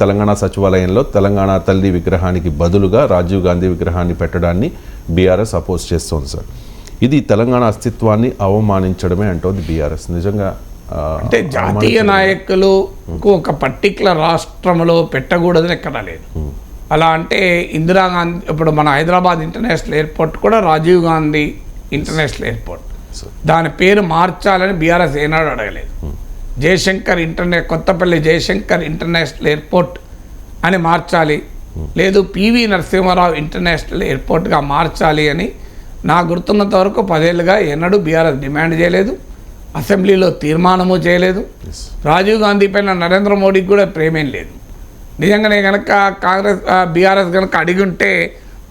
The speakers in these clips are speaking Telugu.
తెలంగాణ సచివాలయంలో తెలంగాణ తల్లి విగ్రహానికి బదులుగా రాజీవ్ గాంధీ విగ్రహాన్ని పెట్టడాన్ని బీఆర్ఎస్ అపోజ్ చేస్తోంది సార్. ఇది తెలంగాణ అస్తిత్వాన్ని అవమానించడమే అంటోంది బీఆర్ఎస్. నిజంగా అంటే జాతీయ నాయకులకు ఒక పర్టికులర్ రాష్ట్రంలో పెట్టకూడదని ఎక్కడా లేదు. అలా అంటే ఇందిరాగాంధీ ఇప్పుడు మన హైదరాబాద్ ఇంటర్నేషనల్ ఎయిర్పోర్ట్ కూడా రాజీవ్ గాంధీ ఇంటర్నేషనల్ ఎయిర్పోర్ట్. దాని పేరు మార్చాలని బీఆర్ఎస్ ఏనాడు అడగలేదు. జయశంకర్ ఇంటర్నే కొత్తపల్లి జయశంకర్ ఇంటర్నేషనల్ ఎయిర్పోర్ట్ అని మార్చాలి. లేదు పివి నరసింహారావు ఇంటర్నేషనల్ ఎయిర్పోర్ట్గా మార్చాలి అని నా గుర్తున్నంత వరకు పదేళ్ళుగా ఎన్నడూ బీఆర్ఎస్ డిమాండ్ చేయలేదు. అసెంబ్లీలో తీర్మానము చేయలేదు. రాజీవ్ గాంధీ పైన నరేంద్ర మోడీకి కూడా ప్రేమేం లేదు. నిజంగానే కనుక కాంగ్రెస్ బీఆర్ఎస్ కనుక అడిగి ఉంటే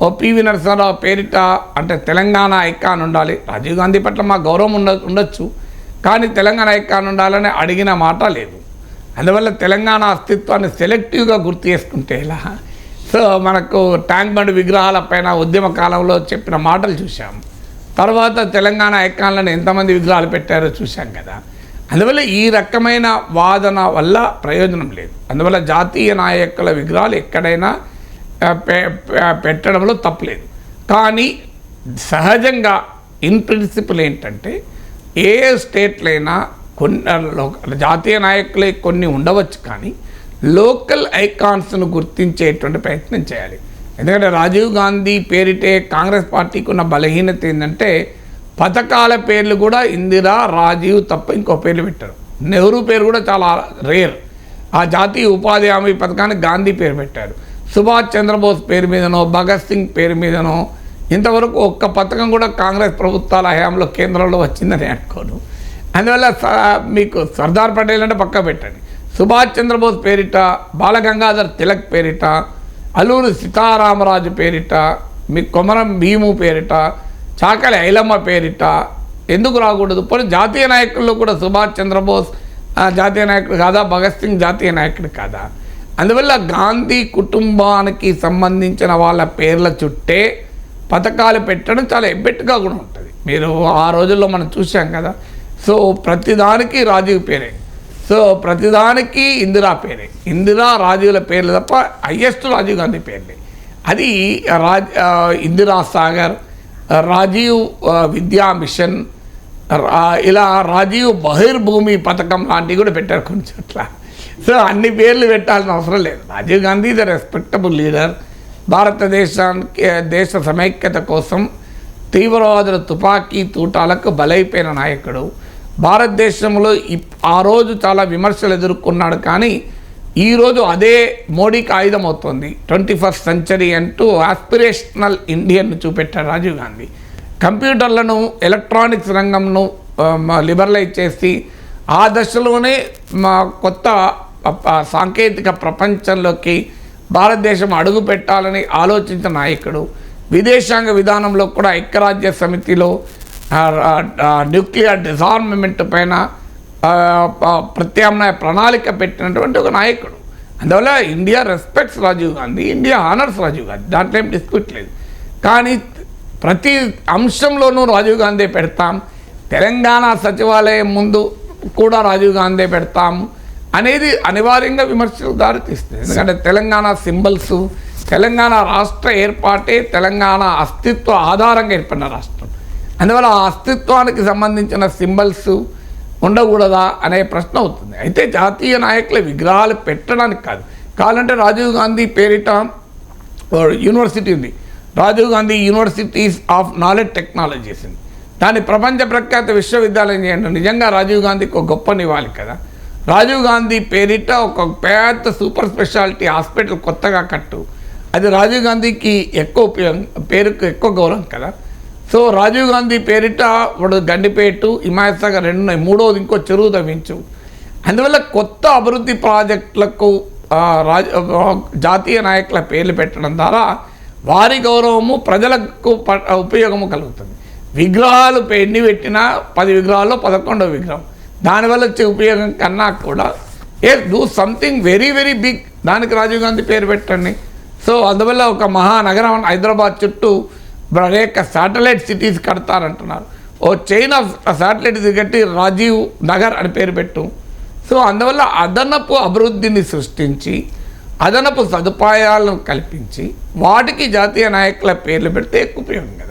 ఓ పివి నరసింహారావు పేరిట అంటే తెలంగాణ ఐకాన్ ఉండాలి. రాజీవ్ గాంధీ పట్ల మా గౌరవం ఉండ ఉండొచ్చు. కానీ తెలంగాణ ఎక్కడ ఉండాలని అడిగిన మాట లేదు. అందువల్ల తెలంగాణ అస్తిత్వాన్ని సెలెక్టివ్గా గుర్తు చేసుకుంటే ఇలా సో మనకు ట్యాంక్ బండ్ విగ్రహాల పైన ఉద్యమ కాలంలో చెప్పిన మాటలు చూసాం తర్వాత తెలంగాణ ఐకాన్లను ఎంతమంది విగ్రహాలు పెట్టారో చూశాం కదా. అందువల్ల ఈ రకమైన వాదన వల్ల ప్రయోజనం లేదు. అందువల్ల జాతీయ నాయకుల విగ్రహాలు ఎక్కడైనా పె- పెట్టడంలో తప్పులేదు కానీ సహజంగా ఇన్ ప్రిన్సిపల్ ఏంటంటే ఏ స్టేట్లైనా కొన్ని జాతీయ నాయకులే కొన్ని ఉండవచ్చు కానీ లోకల్ ఐకాన్స్ను గుర్తించేటువంటి ప్రయత్నం చేయాలి. ఎందుకంటే రాజీవ్ గాంధీ పేరిటే కాంగ్రెస్ పార్టీకి ఉన్న బలహీనత ఏంటంటే పథకాల పేర్లు కూడా ఇందిరా రాజీవ్ తప్ప ఇంకో పేర్లు పెట్టారు. నెహ్రూ పేరు కూడా చాలా రేర్. ఆ జాతీయ ఉపాధి హామీ పథకానికి గాంధీ పేరు పెట్టారు. సుభాష్ చంద్రబోస్ పేరు మీదనో భగత్ సింగ్ పేరు మీదనో ఇంతవరకు ఒక్క పథకం కూడా కాంగ్రెస్ ప్రభుత్వాల హయాంలో కేంద్రంలో వచ్చిందని అనుకోను. అందువల్ల స- మీకు సర్దార్ పటేల్ అంటే పక్క పెట్టండి. సుభాష్ చంద్రబోస్ పేరిట బాలగంగాధర్ తిలక్ పేరిట అల్లూరు సీతారామరాజు పేరిట మీ కొమరం భీము పేరిట చాకలి ఐలమ్మ పేరిట ఎందుకు రాకూడదు? పోనీ జాతీయ నాయకుల్లో కూడా సుభాష్ చంద్రబోస్ జాతీయ నాయకుడు కాదా? భగత్ సింగ్ జాతీయ నాయకుడు కాదా? అందువల్ల గాంధీ కుటుంబానికి సంబంధించిన వాళ్ళ పేర్ల చుట్టే పథకాలు పెట్టడం చాలా ఎబ్బెట్టుగా కూడా ఉంటుంది. మీరు ఆ రోజుల్లో మనం చూసాం కదా. సో ప్రతిదానికి రాజీవ్ పేరే. సో ప్రతిదానికి ఇందిరా పేరే. ఇందిరా రాజీవుల పేర్లు తప్ప హయ్యెస్ట్ రాజీవ్ గాంధీ పేర్లే. అది రాజ్ ఇందిరా సాగర్ రాజీవ్ విద్యా మిషన్ రా- ఇలా రాజీవ్ బహిర్భూమి పథకం లాంటివి కూడా పెట్టారు కొంచెం అట్లా. సో అన్ని పేర్లు పెట్టాల్సిన అవసరం లేదు. Rajiv Gandhi the respectable leader భారతదేశానికి దేశ సమైక్యత కోసం తీవ్రవాదుల తుపాకీ తూటాలకు బలైపోయిన నాయకుడు. భారతదేశంలో ఇప్- ఆ రోజు చాలా విమర్శలు ఎదుర్కొన్నాడు కానీ ఈరోజు అదే మోడీకి ఆయుధం అవుతుంది. ట్వంటీ ఫస్ట్ సెంచరీ అంటూ ఆస్పిరేషనల్ ఇండియన్ చూపెట్టాడు రాజీవ్ గాంధీ. కంప్యూటర్లను ఎలక్ట్రానిక్స్ రంగంను లిబరలైజ్ చేసి ఆ దశలోనే మా కొత్త సాంకేతిక ప్రపంచంలోకి భారతదేశం అడుగు పెట్టాలని ఆలోచించిన నాయకుడు విదేశాంగ విధానంలో కూడా ఐక్యరాజ్య సమితిలో న్యూక్లియర్ డిజార్మమెంట్ పైన ప్రత్యామ్నాయ ప్రణాళిక పెట్టినటువంటి ఒక నాయకుడు. అందువల్ల India respects Rajiv Gandhi India honours Rajiv Gandhi. దాంట్లో ఏం డిస్ప్యూట్ లేదు. కానీ ప్రతి అంశంలోనూ రాజీవ్ గాంధీ పెడతాం. తెలంగాణ సచివాలయం ముందు కూడా రాజీవ్ గాంధీ పెడతాం. అనేది అనివార్యంగా విమర్శలు దారితీస్తుంది. ఎందుకంటే తెలంగాణ సింబల్స్ తెలంగాణ రాష్ట్ర ఏర్పాటే తెలంగాణ అస్తిత్వ ఆధారంగా ఏర్పడిన రాష్ట్రం. అందువల్ల ఆ అస్తిత్వానికి సంబంధించిన సింబల్స్ ఉండకూడదా అనే ప్రశ్న అవుతుంది. అయితే జాతీయ నాయకుల విగ్రహాలు పెట్టడానికి కాదు. కావాలంటే రాజీవ్ గాంధీ పేరిట యూనివర్సిటీ ఉంది. Rajiv Gandhi universities of knowledge technologies. ఉంది దాన్ని ప్రపంచ ప్రఖ్యాత విశ్వవిద్యాలయం చేయండి. నిజంగా రాజీవ్ గాంధీకి ఒక గొప్ప నివ్వాలి కదా. రాజీవ్ గాంధీ పేరిట ఒక పెద్ద సూపర్ స్పెషాలిటీ హాస్పిటల్ కొత్తగా కట్టు. అది రాజీవ్ గాంధీకి ఎక్కువ ఉపయోగం పేరుకు ఎక్కువ గౌరవం కదా. సో రాజీవ్ గాంధీ పేరిట వాడు గండిపేటు హిమాయత్సాగర్ రెండు ఉన్నాయి. మూడవది ఇంకో చెరువు తవ్వించు అందువల్ల కొత్త అభివృద్ధి ప్రాజెక్టులకు రాజ జాతీయ నాయకుల పేర్లు పెట్టడం ద్వారా వారి గౌరవము ప్రజలకు ప- ఉపయోగము కలుగుతుంది. విగ్రహాలు ఎన్ని పెట్టినా పది విగ్రహాల్లో పదకొండవ విగ్రహం. దానివల్ల వచ్చే ఉపయోగం కన్నా కూడా ఏ do something very very big దానికి రాజీవ్ గాంధీ పేరు పెట్టండి. సో అందువల్ల ఒక మహానగరం హైదరాబాద్ చుట్టూ అనేక శాటిలైట్ సిటీస్ కడతారంటున్నారు. ఓ చైన్ ఆఫ్ శాటిలైట్స్ కట్టి రాజీవ్ నగర్ అని పేరు పెట్టు. సో అందువల్ల అదనపు అభివృద్ధిని సృష్టించి అదనపు సదుపాయాలను కల్పించి వాటికి జాతీయ నాయకుల పేర్లు పెడితే ఎక్కువ ఉపయోగం కదా.